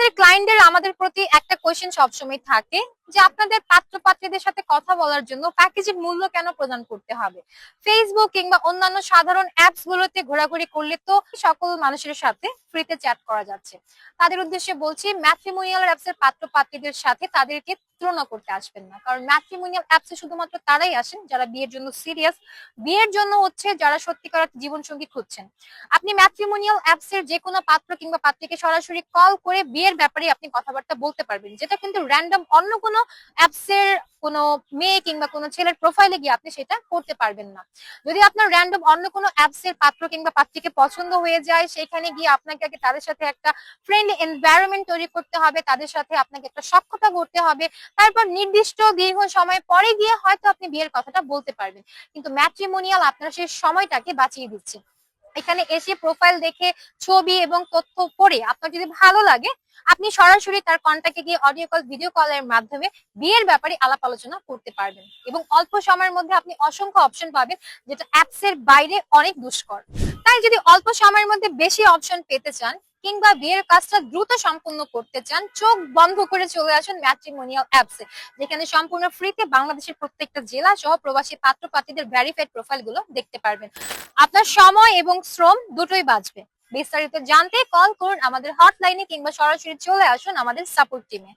আমাদের ক্লায়েন্টদের আমাদের প্রতি একটা কোয়েশ্চেন সবসময় থাকে যে আপনাদের পাত্র পাত্রীদের সাথে কথা বলার জন্য প্যাকেজের মূল্য কেন প্রদান করতে হবে? ফেসবুক কিংবা অন্যান্য সাধারণ অ্যাপস গুলোতে ঘোরাঘুরি করলে তো সকল মানুষের সাথে ফ্রিতে চ্যাট করা যাচ্ছে। তাদের উদ্দেশ্যে বলছি ম্যাট্রিমোনিয়াল অ্যাপস এর পাত্র পাত্রীদের সাথে তাদেরকে তুলনা করতে আসবেন না। কারণ ম্যাট্রিমোনিয়াল অ্যাপসে শুধুমাত্র তারাই আসেন যারা বিয়ের জন্য সিরিয়াস বিয়ের জন্য হচ্ছে যারা সত্যিকার জীবন সঙ্গী খুঁজছেন। আপনি ম্যাট্রিমোনিয়াল অ্যাপস এর যে কোনো পাত্র কিংবা পাত্রীকে সরাসরি কল করে বিয়ের ব্যাপারে আপনি কথাবার্তা বলতে পারবেন, যেটা কিন্তু র্যান্ডম অন্য কোনো অ্যাপস এর কোনো মেয়ে কিংবা কোনো ছেলের প্রোফাইলে গিয়ে আপনি সেটা করতে পারবেন না। যদি আপনার র্যান্ডম অন্য কোনো অ্যাপস এর পাত্র কিংবা পাত্রীকে পছন্দ হয়ে যায়, সেখানে গিয়ে আপনাকে আগে তাদের সাথে একটা ফ্রেন্ডলি এনভায়রনমেন্ট তৈরি করতে হবে, তাদের সাথে আপনাকে একটা সক্ষতা করতে হবে, তারপর নির্দিষ্ট দীর্ঘ সময় পরে গিয়ে হয়তো আপনি বিয়ের কথাটা বলতে পারবেন। কিন্তু ম্যাট্রিমোনিয়াল আপনার সেই সময়টাকে বাঁচিয়ে দিচ্ছে এখানে এসে প্রোফাইল দেখে, ছবি এবং তথ্য পড়ে আপনার যদি ভালো লাগে আপনি সরাসরি তার কন্ট্যাক্টে গিয়ে অডিও কল ভিডিও কলের মাধ্যমে বিয়ের ব্যাপারে আলাপ আলোচনা করতে পারবেন এবং অল্প সময়ের মধ্যে আপনি অসংখ্য অপশন পাবেন যেটা অ্যাপস এর বাইরে অনেক দুষ্কর। তাই যদি অল্প সময়ের মধ্যে বেশি অপশন পেতে চান কিংবা বিয়ের কাজটা দ্রুত সম্পূর্ণ করতে চান, চোখ বন্ধ করে চলে আসুন ম্যাট্রিমোনিয়াল অ্যাপসে যেখানে সম্পূর্ণ ফ্রিতে বাংলাদেশের প্রত্যেকটা জেলা সহ প্রবাসী পাত্র পাত্রীদের ভেরিফাইড প্রোফাইলগুলো দেখতে পারবেন। আপনার সময় এবং শ্রম দুটোই বাঁচবে। বিস্তারিত জানতে কল করুন আমাদের হটলাইনে কিংবা সরাসরি চলে আসুন আমাদের সাপোর্ট টিমে